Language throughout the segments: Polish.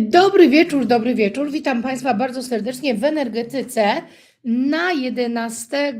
Dobry wieczór, dobry wieczór. Witam Państwa bardzo serdecznie w energetyce na 11,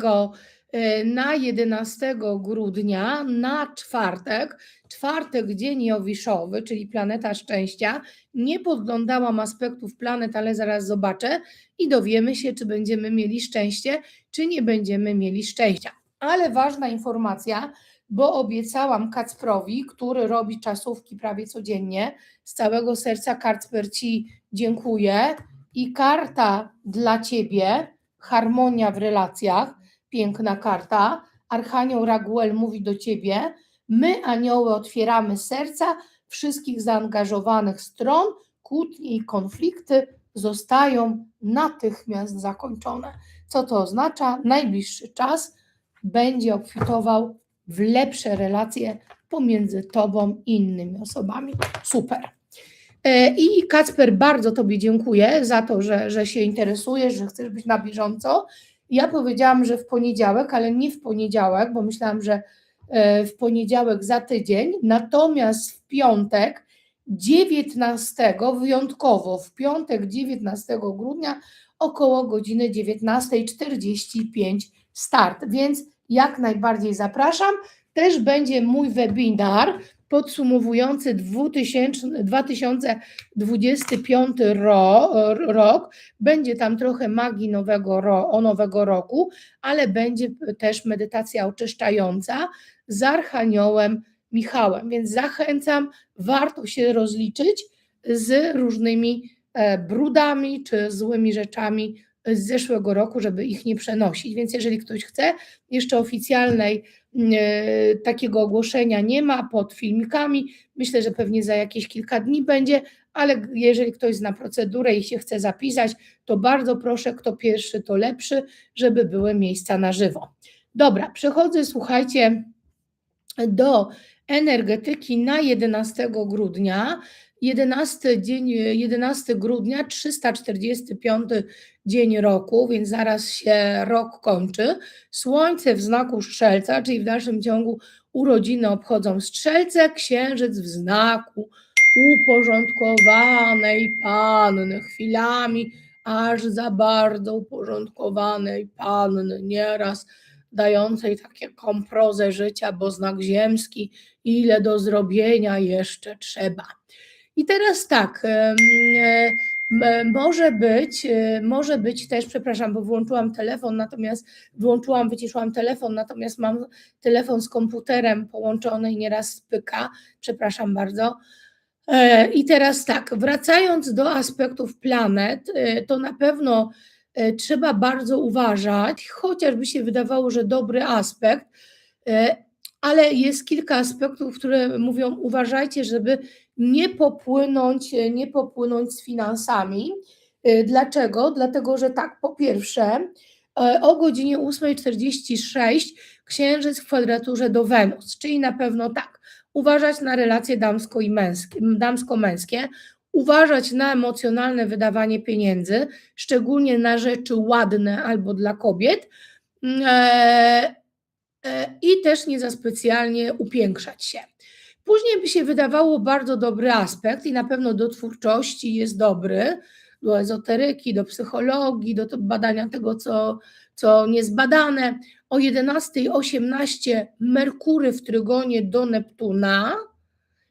e, na 11 grudnia, na czwartek. Czwartek, dzień Jowiszowy, czyli planeta szczęścia. Nie podglądałam aspektów planet, ale zaraz zobaczę i dowiemy się, czy będziemy mieli szczęście, czy nie będziemy mieli szczęścia. Ale ważna informacja, bo obiecałam Kacprowi, który robi czasówki prawie codziennie. Z całego serca Kacper Ci dziękuję. I karta dla Ciebie, harmonia w relacjach, piękna karta. Archanioł Raguel mówi do Ciebie, my anioły otwieramy serca wszystkich zaangażowanych stron, kłótnie i konflikty zostają natychmiast zakończone. Co to oznacza? Najbliższy czas będzie obfitował w lepsze relacje pomiędzy tobą i innymi osobami. Super. E, I Kacper, bardzo Tobie dziękuję za to, że, że się interesujesz, że chcesz być na bieżąco. Ja powiedziałam, że w poniedziałek, ale nie w poniedziałek, bo myślałam, że e, w poniedziałek za tydzień, natomiast w piątek 19, wyjątkowo w piątek 19 grudnia około godziny 19.45 start, więc jak najbardziej zapraszam. Też będzie mój webinar podsumowujący 2000, 2025 ro, rok. Będzie tam trochę magii nowego, ro, o nowego roku, ale będzie też medytacja oczyszczająca z Archaniołem Michałem. Więc zachęcam, warto się rozliczyć z różnymi e, brudami czy złymi rzeczami z zeszłego roku, żeby ich nie przenosić. Więc jeżeli ktoś chce, jeszcze oficjalnej e, takiego ogłoszenia nie ma pod filmikami. Myślę, że pewnie za jakieś kilka dni będzie, ale jeżeli ktoś zna procedurę i się chce zapisać, to bardzo proszę, kto pierwszy, to lepszy, żeby były miejsca na żywo. Dobra, przechodzę, słuchajcie, do energetyki na 11 grudnia. 11, dzień, 11 grudnia, 345 dzień roku, więc zaraz się rok kończy. Słońce w znaku strzelca, czyli w dalszym ciągu urodziny obchodzą strzelce, księżyc w znaku uporządkowanej panny, chwilami aż za bardzo uporządkowanej panny, nieraz dającej takie komprozę życia, bo znak ziemski, ile do zrobienia jeszcze trzeba. I teraz tak, e, może być, e, może być też, przepraszam, bo włączyłam telefon, natomiast wyłączyłam, wyciszyłam telefon, natomiast mam telefon z komputerem połączony i nieraz pyka, przepraszam bardzo. E, I teraz tak, wracając do aspektów planet, to na pewno trzeba bardzo uważać, chociażby się wydawało, że dobry aspekt, ale jest kilka aspektów, które mówią, uważajcie, żeby nie popłynąć, nie popłynąć z finansami. Dlaczego? Dlatego, że tak, po pierwsze, e, o godzinie 8.46 księżyc w kwadraturze do Wenus, czyli na pewno tak, uważać na relacje damsko damsko-męskie, uważać na emocjonalne wydawanie pieniędzy, szczególnie na rzeczy ładne albo dla kobiet, mm, e, e, i też nie za specjalnie upiększać się. Później by się wydawało bardzo dobry aspekt i na pewno do twórczości jest dobry, do ezoteryki, do psychologii, do badania tego, co, co niezbadane. O 11.18 Merkury w trygonie do Neptuna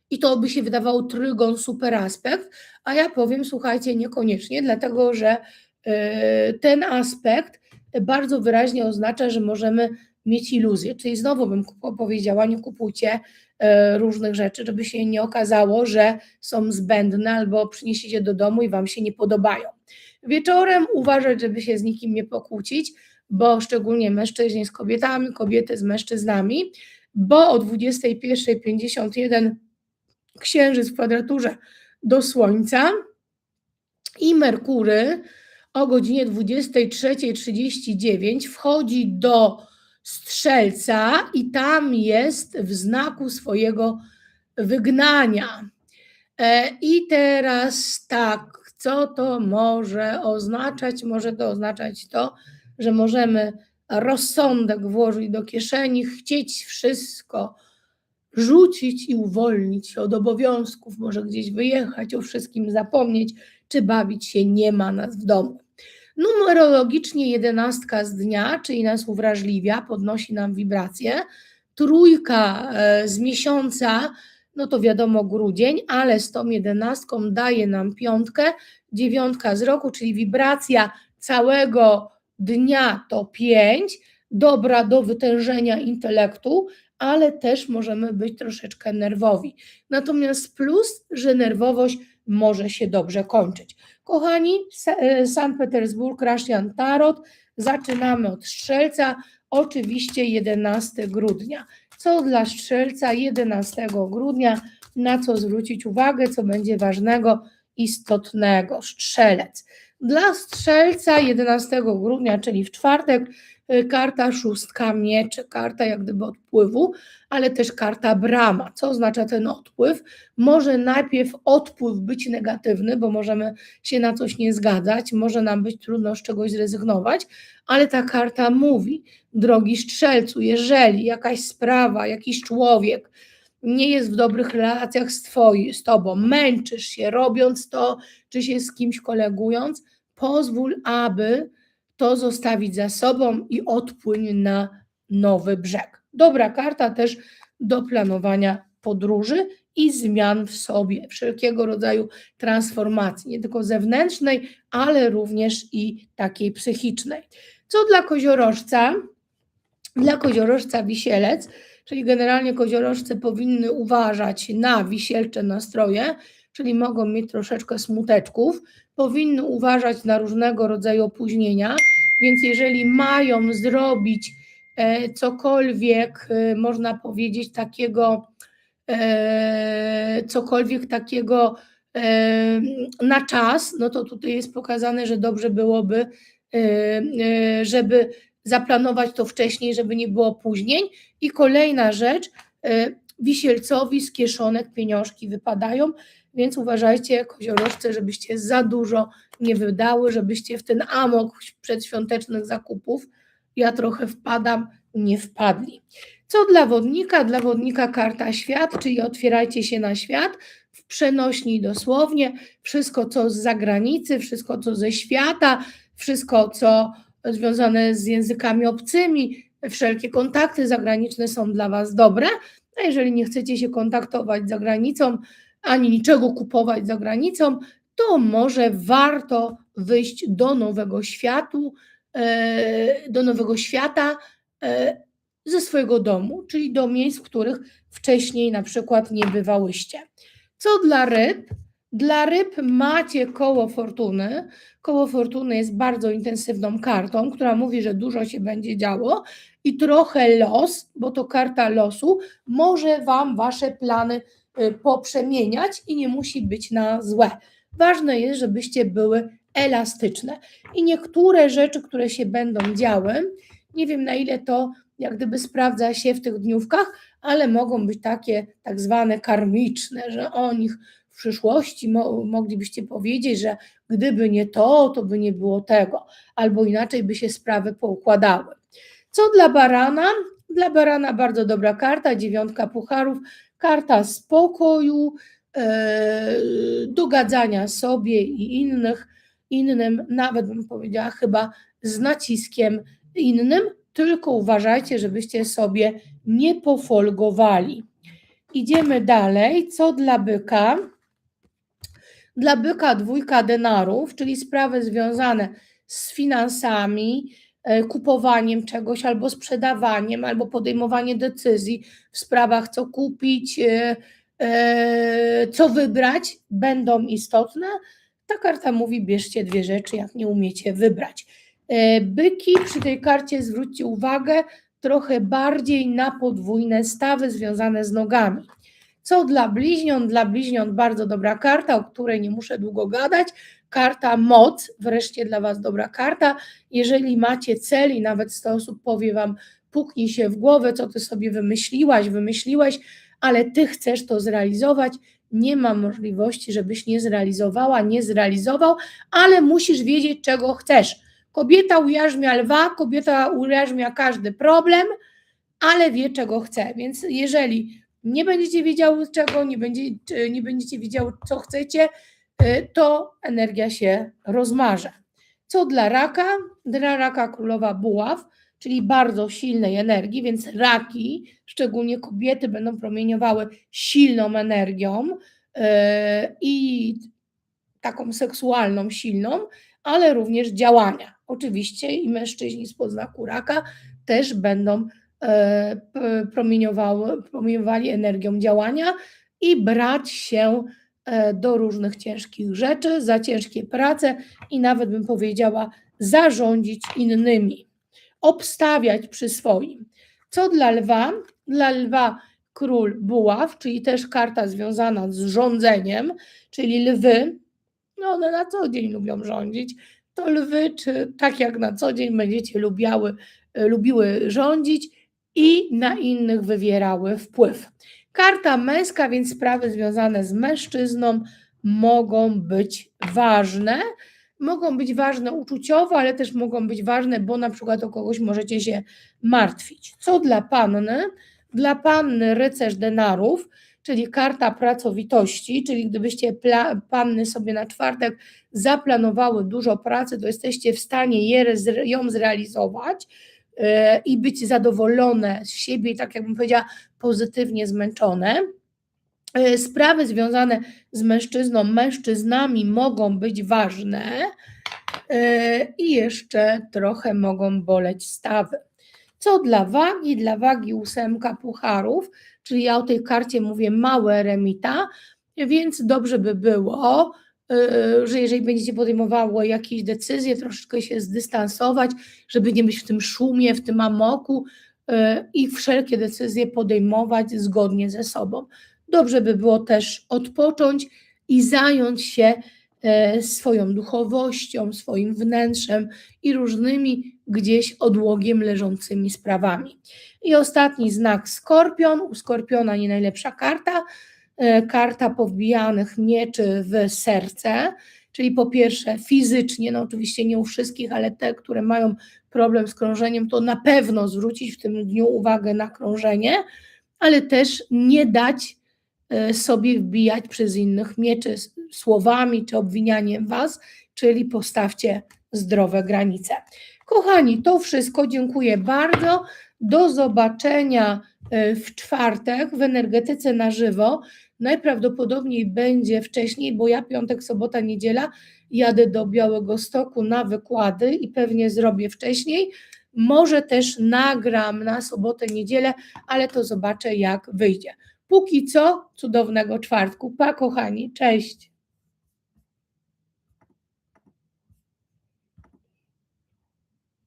i to by się wydawało trygon super aspekt, a ja powiem, słuchajcie, niekoniecznie, dlatego że y, ten aspekt bardzo wyraźnie oznacza, że możemy mieć iluzję. Czyli znowu bym powiedziała, nie kupujcie E, różnych rzeczy, żeby się nie okazało, że są zbędne albo przyniesiecie do domu i Wam się nie podobają. Wieczorem uważać, żeby się z nikim nie pokłócić, bo szczególnie mężczyźni z kobietami, kobiety z mężczyznami, bo o 21.51 Księżyc w kwadraturze do Słońca i Merkury o godzinie 23.39 wchodzi do strzelca i tam jest w znaku swojego wygnania. E, I teraz tak, co to może oznaczać? Może to oznaczać to, że możemy rozsądek włożyć do kieszeni, chcieć wszystko rzucić i uwolnić się od obowiązków, może gdzieś wyjechać, o wszystkim zapomnieć, czy bawić się nie ma nas w domu. Numerologicznie jedenastka z dnia, czyli nas uwrażliwia, podnosi nam wibracje. Trójka e, z miesiąca, no to wiadomo grudzień, ale z tą jedenastką daje nam piątkę, dziewiątka z roku, czyli wibracja całego dnia to pięć, dobra do wytężenia intelektu, ale też możemy być troszeczkę nerwowi. Natomiast plus, że nerwowość może się dobrze kończyć. Kochani, e, San Petersburg, Russian Tarot, zaczynamy od Strzelca, oczywiście 11 grudnia. Co dla Strzelca 11 grudnia, na co zwrócić uwagę, co będzie ważnego, istotnego? Strzelec. Dla Strzelca 11 grudnia, czyli w czwartek, karta szóstka mieczy, karta jak gdyby odpływu, ale też karta brama. Co oznacza ten odpływ? Może najpierw odpływ być negatywny, bo możemy się na coś nie zgadzać, może nam być trudno z czegoś zrezygnować, ale ta karta mówi, drogi strzelcu, jeżeli jakaś sprawa, jakiś człowiek nie jest w dobrych relacjach z, twoi, z tobą, męczysz się robiąc to, czy się z kimś kolegując, pozwól, aby to zostawić za sobą i odpłyń na nowy brzeg. Dobra karta też do planowania podróży i zmian w sobie, wszelkiego rodzaju transformacji, nie tylko zewnętrznej, ale również i takiej psychicznej. Co dla koziorożca? Dla koziorożca wisielec, czyli generalnie koziorożce powinny uważać na wisielcze nastroje, czyli mogą mieć troszeczkę smuteczków, powinny uważać na różnego rodzaju opóźnienia, więc jeżeli mają zrobić e, cokolwiek, e, można powiedzieć, takiego, e, cokolwiek takiego na czas, no to tutaj jest pokazane, że dobrze byłoby, żeby zaplanować to wcześniej, żeby nie było opóźnień. I kolejna rzecz, wisielcowi z kieszonek pieniążki wypadają, więc uważajcie, koziorożce, żebyście za dużo nie wydały, żebyście w ten amok przedświątecznych zakupów, ja trochę wpadam, nie wpadli. Co dla wodnika? Dla wodnika karta świat, czyli otwierajcie się na świat, w przenośni dosłownie, wszystko co z zagranicy, wszystko co ze świata, wszystko co związane z językami obcymi, wszelkie kontakty zagraniczne są dla Was dobre, a jeżeli nie chcecie się kontaktować za granicą, ani niczego kupować za granicą, to może warto wyjść do nowego światu, e, do nowego świata e, ze swojego domu, czyli do miejsc, w których wcześniej na przykład nie bywałyście. Co dla ryb? Dla ryb macie koło fortuny. Koło fortuny jest bardzo intensywną kartą, która mówi, że dużo się będzie działo i trochę los, bo to karta losu, może Wam Wasze plany poprzemieniać i nie musi być na złe. Ważne jest, żebyście były elastyczne. I niektóre rzeczy, które się będą działy, nie wiem na ile to jak gdyby sprawdza się w tych dniówkach, ale mogą być takie tak zwane karmiczne, że o nich w przyszłości mo moglibyście powiedzieć, że gdyby nie to, to by nie było tego, albo inaczej by się sprawy poukładały. Co dla barana? Dla barana bardzo dobra karta, dziewiątka pucharów, karta spokoju, e, dogadzania sobie i innych, innym, nawet bym powiedziała chyba z naciskiem innym, tylko uważajcie, żebyście sobie nie pofolgowali. Idziemy dalej. Co dla byka? Dla byka dwójka denarów, czyli sprawy związane z finansami, kupowaniem czegoś, albo sprzedawaniem, albo podejmowanie decyzji w sprawach, co kupić, e, e, co wybrać, będą istotne. Ta karta mówi: bierzcie dwie rzeczy, jak nie umiecie wybrać. Byki przy tej karcie zwróćcie uwagę trochę bardziej na podwójne stawy związane z nogami. Co dla bliźniąt? Dla bliźniąt bardzo dobra karta, o której nie muszę długo gadać. Karta moc, wreszcie dla Was dobra karta. Jeżeli macie cel i nawet 100 osób powie Wam, puknij się w głowę, co Ty sobie wymyśliłaś, wymyśliłeś, ale Ty chcesz to zrealizować, nie ma możliwości, żebyś nie zrealizowała, nie zrealizował, ale musisz wiedzieć, czego chcesz. Kobieta ujarzmia lwa, kobieta ujarzmia każdy problem, ale wie, czego chce. Więc jeżeli nie będziecie wiedziały czego, nie, będzie, nie będziecie wiedziały, co chcecie, to energia się rozmarze. Co dla raka? Dla raka królowa buław, czyli bardzo silnej energii, więc raki, szczególnie kobiety, będą promieniowały silną energią y, i taką seksualną, silną, ale również działania. Oczywiście i mężczyźni z podznaku raka też będą p- promieniowały, promieniowali energią działania i brać się do różnych ciężkich rzeczy, za ciężkie prace i nawet bym powiedziała zarządzić innymi, obstawiać przy swoim. Co dla lwa? Dla lwa król buław, czyli też karta związana z rządzeniem, czyli lwy, no one na co dzień lubią rządzić, to lwy, czy tak jak na co dzień będziecie lubiały, e, lubiły rządzić i na innych wywierały wpływ. Karta męska, więc sprawy związane z mężczyzną mogą być ważne. Mogą być ważne uczuciowo, ale też mogą być ważne, bo na przykład o kogoś możecie się martwić. Co dla panny? Dla panny rycerz denarów, czyli karta pracowitości, czyli gdybyście panny sobie na czwartek zaplanowały dużo pracy, to jesteście w stanie je, ją zrealizować i być zadowolone z siebie, tak jakbym powiedziała, pozytywnie zmęczone. E, Sprawy związane z mężczyzną, mężczyznami mogą być ważne e, i jeszcze trochę mogą boleć stawy. Co dla wagi? Dla wagi ósemka pucharów, czyli ja o tej karcie mówię małe remita, więc dobrze by było, że jeżeli będziecie podejmowały jakieś decyzje, troszeczkę się zdystansować, żeby nie być w tym szumie, w tym amoku yy, i wszelkie decyzje podejmować zgodnie ze sobą. Dobrze by było też odpocząć i zająć się e, swoją duchowością, swoim wnętrzem i różnymi gdzieś odłogiem leżącymi sprawami. I ostatni znak skorpion. U skorpiona nie najlepsza karta. E, Karta powbijanych mieczy w serce, czyli po pierwsze fizycznie, no oczywiście nie u wszystkich, ale te, które mają problem z krążeniem, to na pewno zwrócić w tym dniu uwagę na krążenie, ale też nie dać e, sobie wbijać przez innych mieczy słowami czy obwinianiem was, czyli postawcie zdrowe granice. Kochani, to wszystko. Dziękuję bardzo. Do zobaczenia w czwartek w energetyce na żywo. Najprawdopodobniej będzie wcześniej, bo ja piątek, sobota, niedziela jadę do Białego Stoku na wykłady i pewnie zrobię wcześniej. Może też nagram na sobotę, niedzielę, ale to zobaczę jak wyjdzie. Póki co, cudownego czwartku. Pa, kochani, cześć.